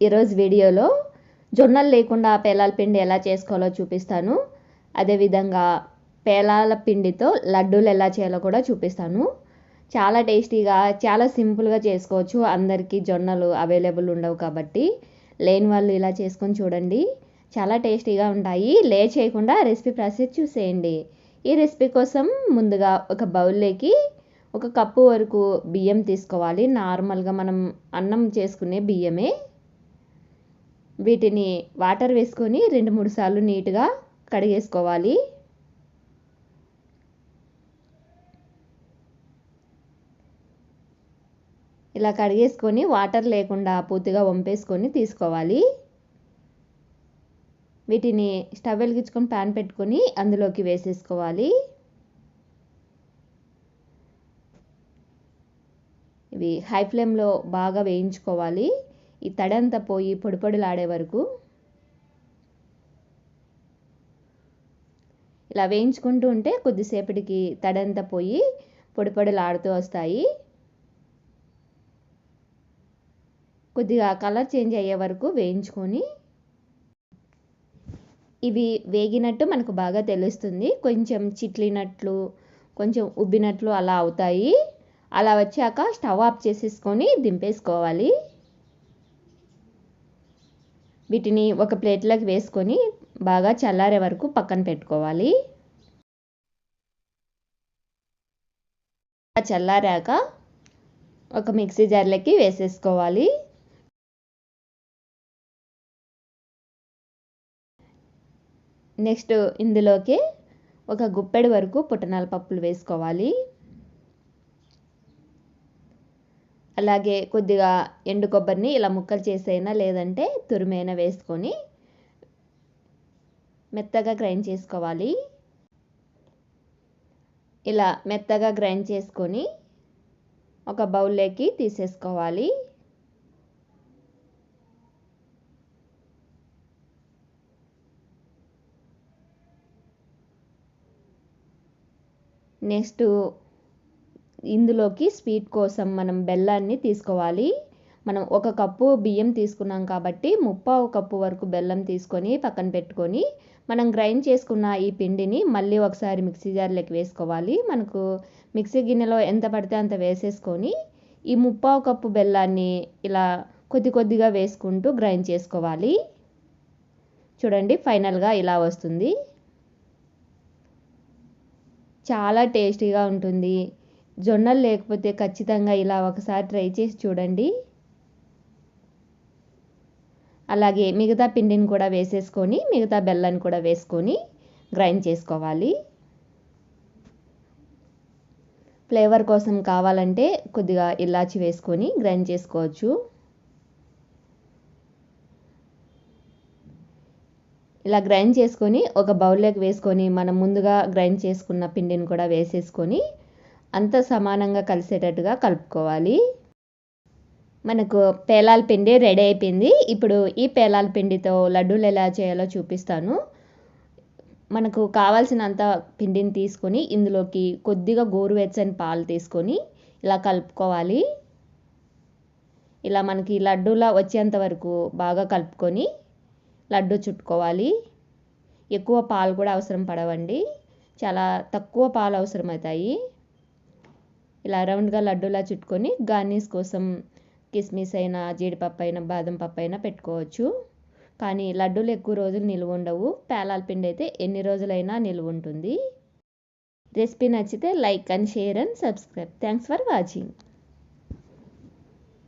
ఈరోజు వీడియోలో జొన్నలు లేకుండా పేలాల పిండి ఎలా చేసుకోవాలో చూపిస్తాను. అదేవిధంగా పేలాల పిండితో లడ్డూలు ఎలా చేయాలో కూడా చూపిస్తాను. చాలా టేస్టీగా చాలా సింపుల్గా చేసుకోవచ్చు. అందరికీ జొన్నలు అవైలబుల్ ఉండవు కాబట్టి లేని వాళ్ళు ఇలా చేసుకొని చూడండి. చాలా టేస్టీగా ఉంటాయి. లే చేయకుండా రెసిపీ ప్రాసెస్ చూసేయండి. ఈ రెసిపీ కోసం ముందుగా ఒక బౌల్లోకి ఒక కప్పు వరకు బియ్యం తీసుకోవాలి. నార్మల్గా మనం అన్నం చేసుకునే బియ్యమే. వీటిని వాటర్ వేసుకొని రెండు మూడు సార్లు నీట్గా కడిగేసుకోవాలి. ఇలా కడిగేసుకొని వాటర్ లేకుండా పూర్తిగా వంపేసుకొని తీసుకోవాలి. వీటిని స్టవ్ వెలిగించుకొని ప్యాన్ పెట్టుకొని అందులోకి వేసేసుకోవాలి. ఇవి హై ఫ్లేమ్లో బాగా వేయించుకోవాలి. ఈ తడంతా పోయి పొడిపొడిలాడే వరకు ఇలా వేయించుకుంటూ ఉంటే కొద్దిసేపటికి తడంతా పోయి పొడిపొడిలాడుతూ వస్తాయి. కొద్దిగా కలర్ చేంజ్ అయ్యే వరకు వేయించుకొని ఇవి వేగినట్టు మనకు బాగా తెలుస్తుంది. కొంచెం చిట్లినట్లు కొంచెం ఉబ్బినట్లు అలా అవుతాయి. అలా వచ్చాక స్టవ్ ఆఫ్ చేసేసుకొని దింపేసుకోవాలి. వీటిని ఒక ప్లేట్లోకి వేసుకొని బాగా చల్లారే వరకు పక్కన పెట్టుకోవాలి. చల్లారాక ఒక మిక్సీ జార్లోకి వేసేసుకోవాలి. నెక్స్ట్ ఇందులోకి ఒక గుప్పెడు వరకు పుట్టనాల పప్పులు వేసుకోవాలి. అలాగే కొద్దిగా ఎండు కొబ్బరిని ఇలా ముక్కలు చేసైనా లేదంటే తురిమైనా వేసుకొని మెత్తగా గ్రైండ్ చేసుకోవాలి. ఇలా మెత్తగా గ్రైండ్ చేసుకొని ఒక బౌల్లోకి తీసేసుకోవాలి. నెక్స్ట్ ఇందులోకి స్వీట్ కోసం మనం బెల్లాన్ని తీసుకోవాలి. మనం ఒక కప్పు బియ్యం తీసుకున్నాం కాబట్టి ముప్పావు కప్పు వరకు బెల్లం తీసుకొని పక్కన పెట్టుకొని మనం గ్రైండ్ చేసుకున్న ఈ పిండిని మళ్ళీ ఒకసారి మిక్సీ జార్లోకి వేసుకోవాలి. మనకు మిక్సీ గిన్నెలో ఎంత పడితే అంత వేసేసుకొని ఈ ముప్పావు కప్పు బెల్లాన్ని ఇలా కొద్ది కొద్దిగా వేసుకుంటూ గ్రైండ్ చేసుకోవాలి. చూడండి ఫైనల్గా ఇలా వస్తుంది. చాలా టేస్టీగా ఉంటుంది. జొన్నలు లేకపోతే ఖచ్చితంగా ఇలా ఒకసారి ట్రై చేసి చూడండి. అలాగే మిగతా పిండిని కూడా వేసేసుకొని మిగతా బెల్లాన్ని కూడా వేసుకొని గ్రైండ్ చేసుకోవాలి. ఫ్లేవర్ కోసం కావాలంటే కొద్దిగా ఇలాచి వేసుకొని గ్రైండ్ చేసుకోవచ్చు. ఇలా గ్రైండ్ చేసుకొని ఒక బౌల్లోకి వేసుకొని మనం ముందుగా గ్రైండ్ చేసుకున్న పిండిని కూడా వేసేసుకొని అంత సమానంగా కలిసేటట్టుగా కలుపుకోవాలి. మనకు పేలాల పిండి రెడీ అయిపోయింది. ఇప్పుడు ఈ పేలాల పిండితో లడ్డూలు ఎలా చేయాలో చూపిస్తాను. మనకు కావాల్సినంత పిండిని తీసుకొని ఇందులోకి కొద్దిగా గోరువెచ్చని పాలు తీసుకొని ఇలా కలుపుకోవాలి. ఇలా మనకి లడ్డూలా వచ్చేంత వరకు బాగా కలుపుకొని లడ్డు చుట్టుకోవాలి. ఎక్కువ పాలు కూడా అవసరం పడవండి. చాలా తక్కువ పాలు అవసరమవుతాయి. ఇలా రౌండ్గా లడ్డూలా చుట్టుకొని గార్నిష్ కోసం కిస్మిస్ అయినా జీడిపప్పు అయినా బాదం పప్పు అయినా పెట్టుకోవచ్చు. కానీ లడ్డూలు ఎక్కువ రోజులు నిల్వ ఉండవు. పేలాల పిండి అయితే ఎన్ని రోజులైనా నిల్వ ఉంటుంది. రెసిపీ నచ్చితే like and share and subscribe. Thanks for watching.